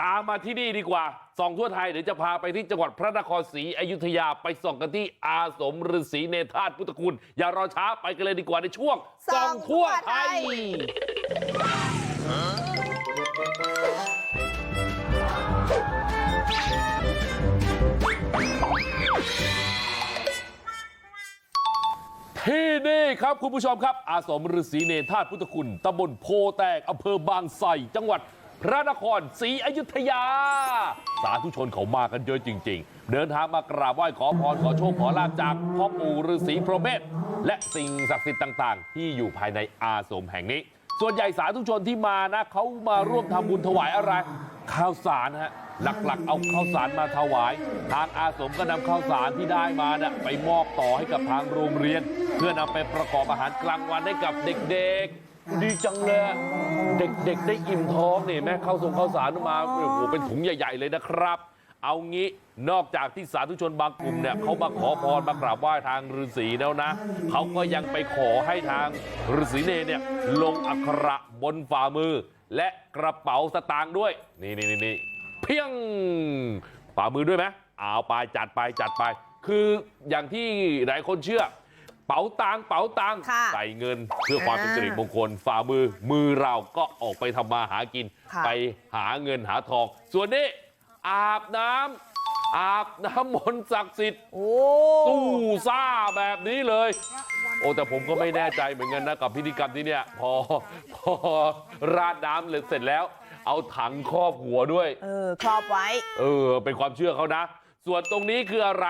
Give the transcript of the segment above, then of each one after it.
ตามมาที่นี่ดีกว่าส่องทั่วไทยเดี๋ยวจะพาไปที่จังหวัดพระนครศรีอยุธยาไปส่องกันที่อาสมฤาษีเนธาตุพุทธคุณอย่ารอช้าไปกันเลยดีกว่าในช่วงส่องทั่วไทยที่นี่ครับคุณผู้ชมครับ อาสมฤาษีเนรธาตุพุทธคุณตำบลโพแตกอำเภอบางไทรจังหวัด พระนครศรีอยุธยาสาธุชนเขามากันเยอะจริงๆเดินทางมากราบไหว้ขอพรขอโชคขอลาบจากพ่อปู่ฤาษีพรหมเมธและสิ่งศักดิ์สิทธิ์ต่าง ๆ ที่อยู่ภายในอาสมแห่งนี้ ส่วนใหญ่สาธุชนที่มานะเขามาร่วมทำบุญถวายอะไร ข้าวสารฮะหลักๆ เอาข้าวสารมาถวาย ทางอาสมก็นำข้าวสารที่ได้มาเนี่ยไปมอบต่อให้กับทางโรงเรียน เพื่อนำไปประกอบอาหารกลางวันให้กับเด็กๆ ดีจังเลยเด็กๆได้อิ่มท้องนี่แม่ข้าวส่งข้าวสารมาโอ้โหเป็นถุงใหญ่ ๆเลยนะครับเอางี้นอกจากที่สาธุชนบางกลุ่มเนี่ยเขามาขอพรมากราบไหว้ทางฤาษีแล้วนะเขาก็ยังไปขอให้ทางฤาษีเนเนี่ยลงอักขระบนฝ่ามือ และกระเป๋าสตางค์ด้วย นี่นี่นี่เพียงฝ่ามือด้วยไหมเอาไปจัดไปจัดไป คืออย่างที่หลายคนเชื่อ เป๋าตังเป๋าตังค่ะใส่เงินเพื่อความเป็นสิริมงคลฝ่ามือมือเราก็ออกไปทำมาหากินค่ะไปหาเงินหาทอง ส่วนนี้อาบน้ำอาบน้ำมนต์ศักดิ์สิทธิ์โอ้สู้ซ่าแบบนี้เลย โอ้แต่ผมก็ไม่แน่ใจเหมือนกันนะกับพิธีกรรมที่เนี่ย พอพอราดน้ำเลยเสร็จแล้ว เอาถังครอบหัวด้วย เออครอบไว้ เออ เป็นความเชื่อเขานะ ส่วนตรงนี้คืออะไร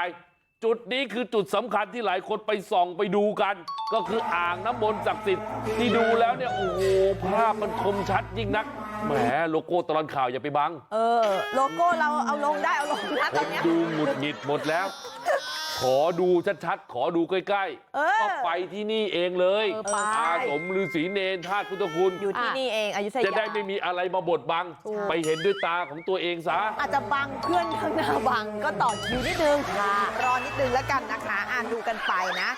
จุดนี้คือจุดสำคัญที่หลายคนไปส่องไปดูกันก็คืออ่างน้ำมนต์ศักดิ์สิทธิ์ที่ดูแล้วเนี่ยโอ้โหภาพมันคมชัดยิ่งนักแหมโลโก้ตลอดข่าวอย่าไปบังเออโลโก้เราเอาลงได้เอาลงนะคตอนนเนี้ยดูหงุดหงิดหมดแล้ว ขอดูชัดๆขอดูใกล้เออๆก็ไปที่นี่เองเลยเออไปอาสมฤาษีเนรธาตุพุทธคุณอยู่ที่นี่เองอยุธยาจะได้ไม่มีอะไรมาบดบังถูกไปเห็นด้วยตาของตัวเองซะอาจจะบังเพื่อนข้างหน้าบังก็ต่อคิวนิดนึงค่ะรอนิดนึงแล้วกันนะคะอ่านดูกันไปนะ